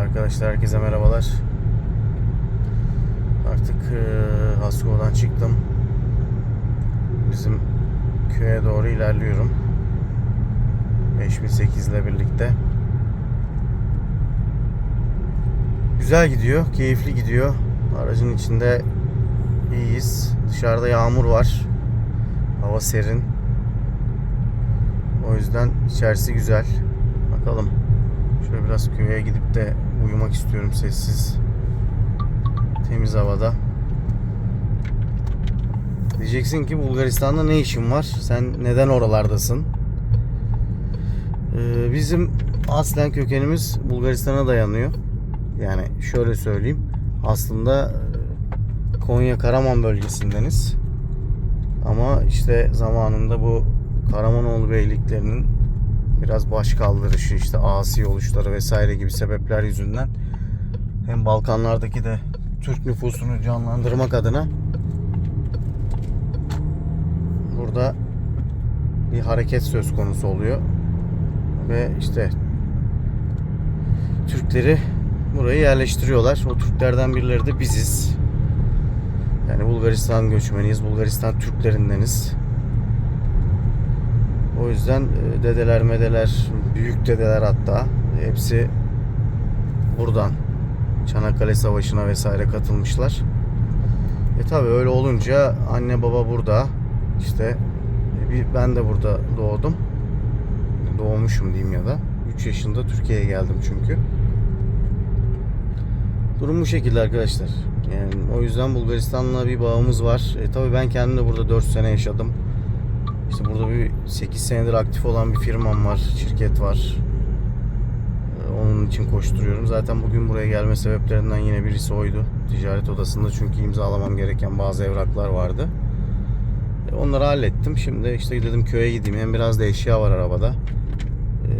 arkadaşlar herkese merhabalar. Artık e, Hasko'dan çıktım. Bizim köye doğru ilerliyorum. 5008 ile birlikte. Güzel gidiyor, keyifli gidiyor. Aracın içinde iyiyiz. Dışarıda yağmur var. Hava serin. O yüzden içerisi güzel. Bakalım. Şöyle biraz köye gidip de uyumak istiyorum sessiz. Temiz havada. Diyeceksin ki Bulgaristan'da ne işin var? Sen neden oralardasın? Ee, bizim aslen kökenimiz Bulgaristan'a dayanıyor. Yani şöyle söyleyeyim. Aslında e, Konya Karaman bölgesindeniz. Ama işte zamanında bu Karamanoğlu beyliklerinin biraz baş kaldırışı işte asi oluşları vesaire gibi sebepler yüzünden hem Balkanlardaki de Türk nüfusunu canlandırmak adına burada bir hareket söz konusu oluyor ve işte Türkleri buraya yerleştiriyorlar. O Türklerden birileri de biziz. Yani Bulgaristan göçmeniyiz. Bulgaristan Türklerindeniz. O yüzden e, dedeler medeler, büyük dedeler hatta hepsi buradan Çanakkale Savaşı'na vesaire katılmışlar. E tabi öyle olunca anne baba burada. İşte e, ben de burada doğdum. Doğmuşum diyeyim ya da. 3 yaşında Türkiye'ye geldim çünkü. Durum bu şekilde arkadaşlar. Yani o yüzden Bulgaristan'la bir bağımız var. E tabi ben kendim de burada 4 sene yaşadım. İşte burada bir 8 senedir aktif olan bir firmam var, şirket var. Ee, Onun için koşturuyorum. Zaten bugün buraya gelme sebeplerinden yine birisi oydu. Ticaret odasında çünkü imzalamam gereken bazı evraklar vardı. E, Onları hallettim. Şimdi işte dedim köye gideyim. Hem biraz da eşya var arabada. Ee,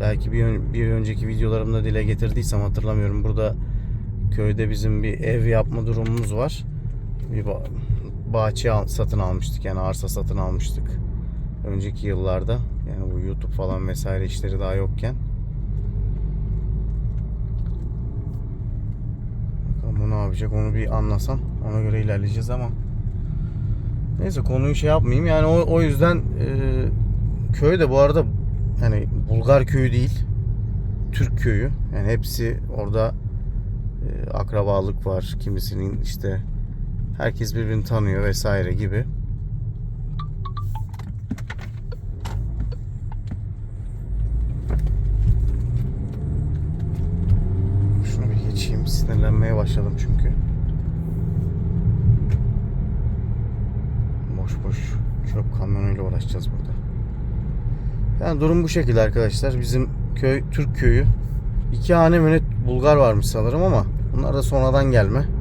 belki bir, bir önceki videolarımda dile getirdiysem hatırlamıyorum. Burada köyde bizim bir ev yapma durumumuz var. Bir bahçe satın almıştık. Yani arsa satın almıştık. Önceki yıllarda. Yani bu YouTube falan vesaire işleri daha yokken. Bakalım bu ne yapacak? Onu bir anlasam. Ona göre ilerleyeceğiz ama. Neyse konuyu şey yapmayayım. Yani o, o yüzden e, köy de bu arada yani Bulgar köyü değil Türk köyü. Yani hepsi orada e, akrabalık var. Kimisinin işte Herkes birbirini tanıyor vesaire gibi. Şunu bir geçeyim. Sinirlenmeye başladım çünkü. Boş boş çöp kamyonuyla uğraşacağız burada. Yani durum bu şekilde arkadaşlar. Bizim köy Türk köyü. İki hane mi ne Bulgar varmış sanırım ama bunlar da sonradan gelme.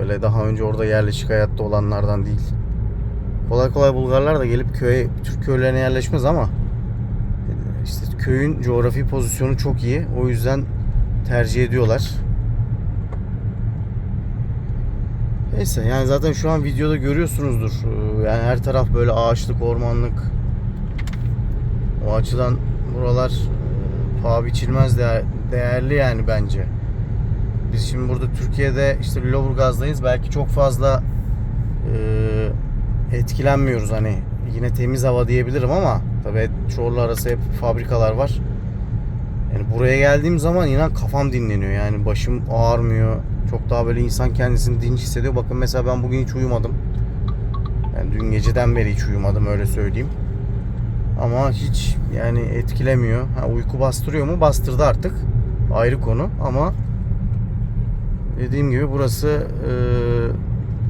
Öyle daha önce orada yerleşik hayatta olanlardan değil. Kolay kolay Bulgarlar da gelip köye, Türk köylerine yerleşmez ama işte köyün coğrafi pozisyonu çok iyi. O yüzden tercih ediyorlar. Neyse yani zaten şu an videoda görüyorsunuzdur. Ee, Yani her taraf böyle ağaçlık, ormanlık. O açıdan buralar e, paha biçilmez değer- değerli yani bence. Biz şimdi burada Türkiye'de işte Lüleburgaz'dayız. Belki çok fazla e, etkilenmiyoruz hani yine temiz hava diyebilirim ama tabii Çorlu arası hep fabrikalar var. Yani buraya geldiğim zaman inan kafam dinleniyor yani başım ağrımıyor. Çok daha böyle insan kendisini dinç hissediyor. Bakın mesela ben bugün hiç uyumadım. Yani dün geceden beri hiç uyumadım öyle söyleyeyim. Ama hiç yani etkilemiyor. Ha, uyku bastırıyor mu? Bastırdı artık. Ayrı konu ama dediğim gibi burası e,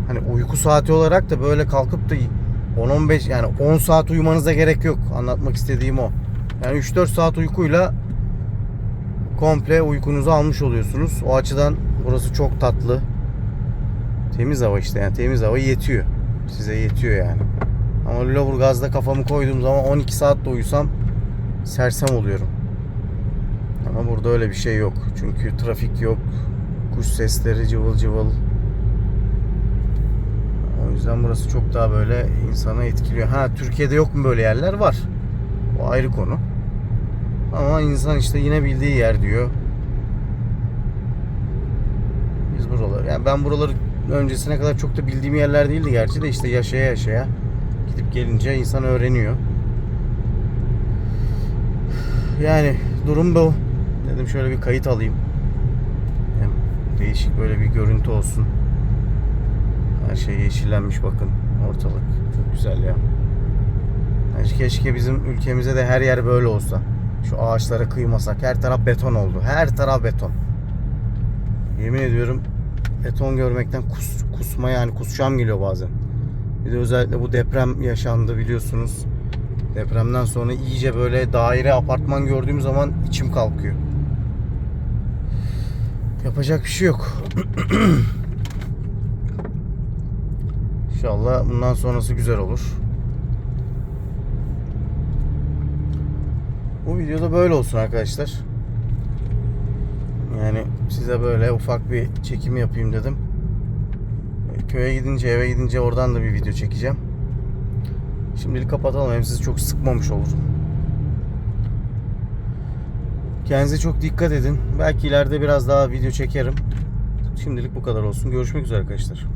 hani uyku saati olarak da böyle kalkıp da 10-15 yani 10 saat uyumanıza gerek yok. Anlatmak istediğim o. Yani 3-4 saat uykuyla komple uykunuzu almış oluyorsunuz. O açıdan burası çok tatlı. Temiz hava işte yani temiz hava yetiyor. Size yetiyor yani. Ama Lüleburgaz'da kafamı koyduğum zaman 12 saat de uyusam sersem oluyorum. Ama burada öyle bir şey yok. Çünkü trafik yok. Kuş sesleri cıvıl cıvıl. O yüzden burası çok daha böyle insanı etkiliyor. Ha Türkiye'de yok mu böyle yerler? Var. O ayrı konu. Ama insan işte yine bildiği yer diyor. buraları. Yani ben buraları öncesine kadar çok da bildiğim yerler değildi gerçi de işte yaşaya yaşaya gidip gelince insan öğreniyor. Yani durum bu. Dedim şöyle bir kayıt alayım. Değişik böyle bir görüntü olsun. Her şey yeşillenmiş bakın ortalık. Çok güzel ya. Yani keşke bizim ülkemize de her yer böyle olsa. Şu ağaçlara kıymasak. Her taraf beton oldu. Her taraf beton. Yemin ediyorum beton görmekten kus, kusma yani kusacağım geliyor bazen. Bir de özellikle bu deprem yaşandı biliyorsunuz. Depremden sonra iyice böyle daire apartman gördüğüm zaman içim kalkıyor. Yapacak bir şey yok. İnşallah bundan sonrası güzel olur. Bu videoda böyle olsun arkadaşlar. Yani size böyle ufak bir çekim yapayım dedim. Köye gidince eve gidince oradan da bir video çekeceğim. Şimdilik kapatalım. Hem sizi çok sıkmamış olurum. Kendinize çok dikkat edin. Belki ileride biraz daha video çekerim. Şimdilik bu kadar olsun. Görüşmek üzere arkadaşlar.